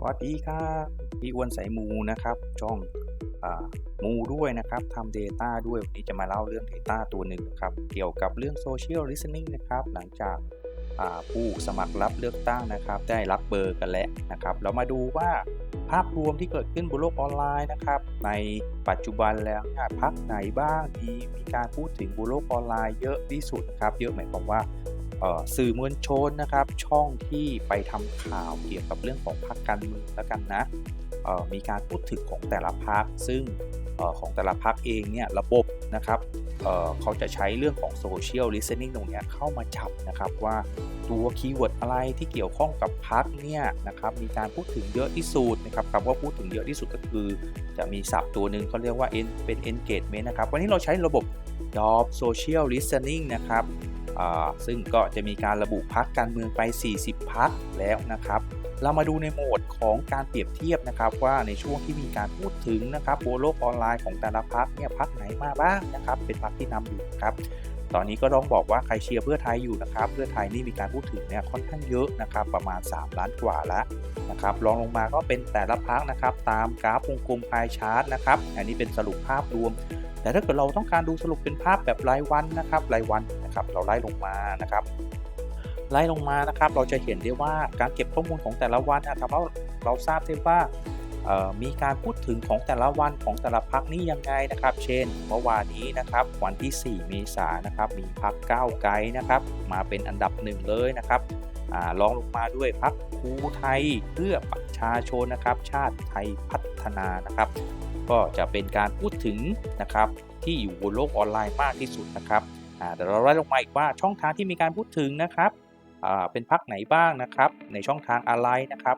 สวัสดีครับพี่อ้วนสายมูนะครับ ช่องอมูด้วยนะครับทำ Data ด้วยวันนี้จะมาเล่าเรื่อง Data ตัวหนึ่งนะครับ เกี่ยวกับเรื่อง Social Listening นะครับ หลังจากผู้สมัครรับเลือกตั้งนะครับ ได้รับเบอร์กันแล้วนะครับ เรามาดูว่าภาพรวมที่เกิดขึ้นบนโลกออนไลน์นะครับ ในปัจจุบันแล้วเนี่ยพักไหนบ้างที่มีการพูดถึงบนโลกออนไลน์เยอะที่สุดนะครับ เยอะหมายความว่า สื่อมวลชนนะครับ ช่องที่ไปทำข่าวเกี่ยวกับเรื่องของพรรคการเมืองแล้วกันนะมีการพูดถึงของแต่ละพรรคซึ่งออของแต่ละพรรคเองเนี่ยระบบนะครับเเขาจะใช้เรื่องของ Social Listening ตรงนี้เข้ามาจับนะครับว่าตัวคีย์เวิร์ดอะไรที่เกี่ยวข้องกับพรรคเนี่ยนะครับมีการพูดถึงเยอะที่สุดนะครับคำว่าพูดถึงเยอะที่สุดก็คือ จะมีศัพท์ตัวหนึ่งเขาเรียกว่าเป็น engagement นะครับวันนี้เราใช้ระบบ Job Social Listening นะครับ ซึ่งก็จะมีการระบุพักการเมืองไป 40 พักแล้วนะครับ เรามาดูในโหมดของการเปรียบเทียบนะครับ ว่าในช่วงที่มีการพูดถึงนะครับบนโลกออนไลน์ของแต่ละพักเนี่ยพักไหนมาบ้างนะครับ เป็นพักที่นำอยู่ครับ ตอนนี้ก็ต้องบอกว่าใครเชียร์เพื่อไทยอยู่นะครับ เพื่อไทยนี่มีการพูดถึงเนี่ยค่อนข้างเยอะนะครับ ประมาณ 3 ล้านกว่าแล้วนะครับรองลงมาก็เป็นแต่ละพักนะครับ ตามกราฟวงกลมพายชาร์ตนะครับ อันนี้เป็นสรุปภาพรวม แต่ถ้าเกิดเราต้องการดูสรุปเป็นภาพแบบรายวันนะครับ รายวันนะครับ เราไล่ลงมานะครับไล่ลงมานะครับ เราจะเห็นได้ว่าการเก็บข้อมูลของแต่ละวันนะทำให้เราทราบได้ว่า มีการพูดถึงของแต่ละวันของแต่ละพักนี้ยังไงนะครับ เช่น เมื่อวานนี้นะครับวันที่ 4 เมษายนนะครับมีพักก้าวไกลนะครับ มาเป็นอันดับหนึ่งเลยนะครับอ่ารองลงมาด้วยพักภูไทยเพื่อประชาชนนะครับ ชาติไทยพัฒนานะครับ ก็จะเป็นการพูดถึงนะครับที่อยู่บนโลกออนไลน์มากที่สุดนะครับอ่เราไล่ลงมาอีกว่าช่องทางที่มีการพูดถึงนะครับเป็นพักไหนบ้างนะครับ ในช่องทางอะไรนะครับ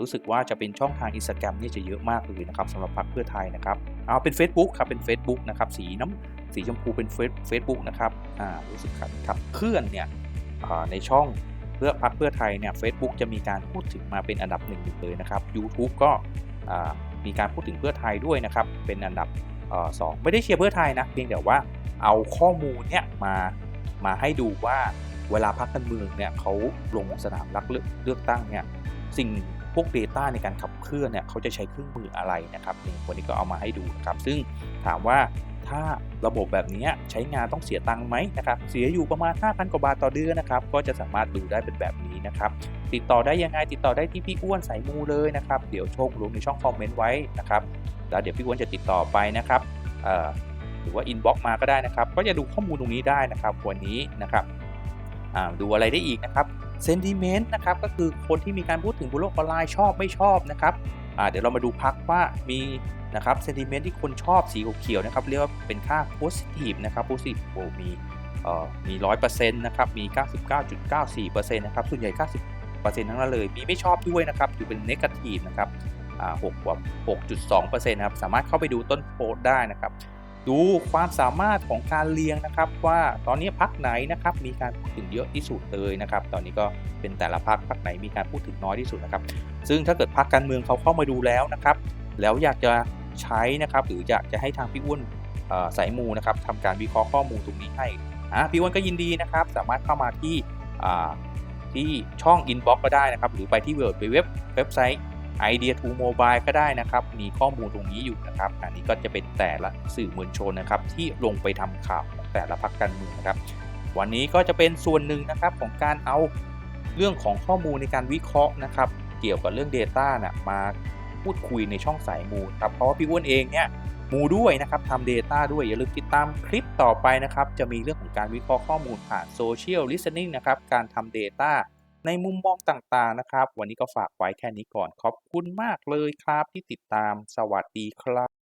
รู้สึกว่าจะเป็นช่องทาง Instagram นี่จะเยอะมากเลยนะครับสำหรับพรรคเพื่อไทยนะครับเอาเป็น Facebook ครับเป็น Facebook นะครับสีน้ำสีชมพูเป็นเฟซบุ๊กนะครับรู้สึกครับครับเคลื่อนเนี่ยในช่องเพื่อพรรคเพื่อไทยเนี่ย Facebook จะมีการพูดถึงมาเป็นอันดับหนึ่งอยู่เลยนะครับ YouTube ก็มีการพูดถึงเพื่อไทยด้วยนะครับ เป็นอันดับสองไม่ได้เชียร์เพื่อไทยนะเพียงแต่ว่าเอาข้อมูลเนี่ยมามาให้ดูว่าเวลาพรรคการเมืองเนี่ยเขาลงสนามรับเลือกเลือกตั้งเนี่ยสิ่ง พวก Data ในการขับเคลื่อนเนี่ยเขาจะใช้เครื่องมืออะไรนะครับนี่วันนี้ก็เอามาให้ดูนะครับ ซึ่งถามว่าถ้าระบบแบบนี้ใช้งานต้องเสียตังค์ไหมนะครับ เสียอยู่ประมาณ 5,000 กว่าบาทต่อเดือนนะครับ ก็จะสามารถดูได้เป็นแบบนี้นะครับ ติดต่อได้ยังไง ติดต่อได้ที่พี่อ้วนสายมูเลยนะครับ เดี๋ยวโชคลงในช่องคอมเมนต์ไว้นะครับ แล้วเดี๋ยวพี่อ้วนจะติดต่อไปนะครับหรือว่าอินบ็อกมาก็ได้นะครับ ก็จะดูข้อมูลตรงนี้ได้นะครับ วันนี้นะครับ ดูอะไรได้อีกนะครับเซนติเมนต์นะครับก็คือคนที่มีการพูดถึงบนโลกออนไลน์ชอบไม่ชอบนะครับเดี๋ยวเรามาดูพักว่ามีนะครับเซนติเมนต์ที่คนชอบสีเขียวนะครับเรียกว่าเป็นค่า positive นะครับ positive โอ้มีมีร้อยเปอร์เซ็นต์นะครับมี 99.94%นะครับส่วนใหญ่ 90เปอร์เซ็นต์ทั้งนั้นเลยมีไม่ชอบด้วยนะครับอยู่เป็น negative นะครับอ่า6กว่า6.2%นะครับสามารถเข้าไปดูต้นโพสได้นะครับ ดูความสามารถของการเรียงนะครับ ว่าตอนนี้พักไหนนะครับมีการพูดถึงเยอะที่สุดเลยนะครับ ตอนนี้ก็เป็นแต่ละพักพักไหนมีการพูดถึงน้อยที่สุดนะครับ ซึ่งถ้าเกิดพักการเมืองเขาเข้ามาดูแล้วนะครับ แล้วอยากจะใช้นะครับ หรืออยากจะให้ทางพี่อ้วนสายมูนะครับทำการวิเคราะห์ข้อมูลตรงนี้ให้พี่อ้วนก็ยินดีนะครับ สามารถเข้ามาที่ที่ช่อง Inbox ก็ได้นะครับ หรือไปที่เว็บเว็บเว็บไซต์ Idea to Mobile ก็ได้นะครับ มีข้อมูลตรงนี้อยู่นะครับ อันนี้ก็จะเป็นแต่ละสื่อมวลชนนะครับ ที่ลงไปทำข่าวของแต่ละพรรคการเมืองนะครับ วันนี้ก็จะเป็นส่วนหนึ่งนะครับของการเอาเรื่องของข้อมูลในการวิเคราะห์นะครับ เกี่ยวกับเรื่อง Data นะมาพูดคุยในช่องสายมูครับเพราะว่าพี่อ้วนเองเนี่ยมูด้วยนะครับทำ Data ด้วยอย่าลืมติดตามคลิปต่อไปนะครับ จะมีเรื่องของการวิเคราะห์ข้อมูลผ่าน Social Listening นะครับการทำ Data ในมุมมองต่างๆนะครับ วันนี้ก็ฝากไว้แค่นี้ก่อน ขอบคุณมากเลยครับที่ติดตาม สวัสดีครับ